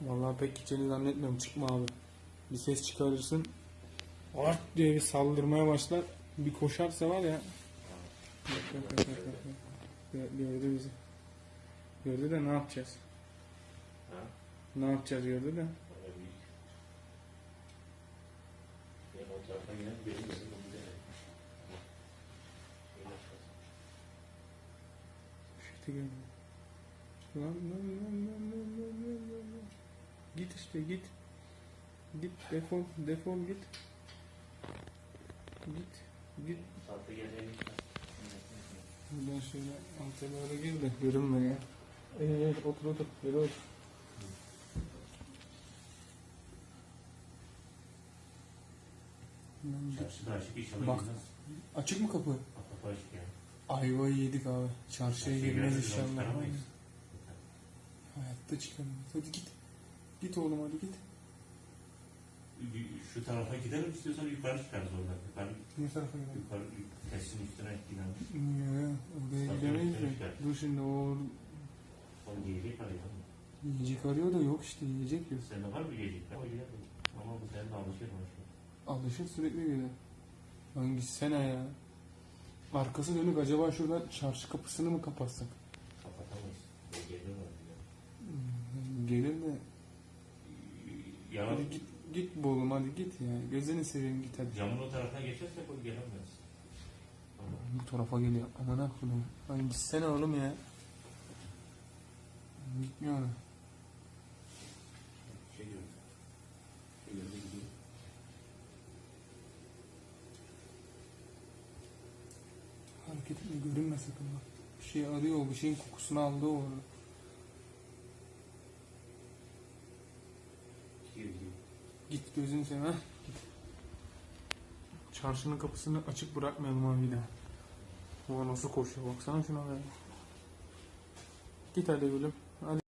Vallahi pek gideceğini zannetmiyorum. Çıkma abi. Bir ses çıkarırsın. Art diye bir saldırmaya başlar. Bir koşarsa var ya. Bak, bak, bak, bak, bak. Gördü bizi. Gördü de ne yapacağız? Ha? Ne yapacağız gördü de. Bana bir... Benim o tarafa de. Görmüyor. Lan lan lan lan. Git işte git. Git defol defol git. Git. Git. Buradan şöyle alta doğru gir de görünme ya. Ee, otur otur. Böyle otur. Bak. Açık mı kapı? Kapı açık yani. Ayvayı yedik abi. Çarşıya girmez inşallah. Hayatta çıkamayız. Hadi git. Git oğlum hadi git. Şu tarafa gidelim istiyorsan yukarı çıkarız oradan. Yukarı, Ne tarafa gidelim? yukarı testin üstüne gidelim. Ya, oraya gidemeyiz de. Dur şimdi o Onu giyecek arıyor. yiyecek arıyor da yok işte yiyecek yok. Sende var mı giyecek? Ama gidelim. Ama bu senin de alışır mı? Alışır sürekli gelir. Lan gitsene ya. Arkası dönük acaba şuradan çarşı kapısını mı kapatsak? Kapatamayız. Geliyorlar. Hmm, Gelir de. Yalan Hadi git, git Bolum hadi git ya. Gözünü seveyim git hadi. camın o tarafına geçersek o gelemez. Bu tarafa geliyor. Aman akıllım. Lan gitsene oğlum ya. Gitmiyor ona. şey. Şey gidiyor. Hareket etme görünme sakın bak. Bir şey arıyor o bir şeyin kokusunu aldı o orada. Gidiyor gidiyor. Git gözünü seveyim. Çarşının kapısını açık bırakmayalım abi daha. O nasıl koşuyor baksana şuna be. Git hadi gülüm. Hadi.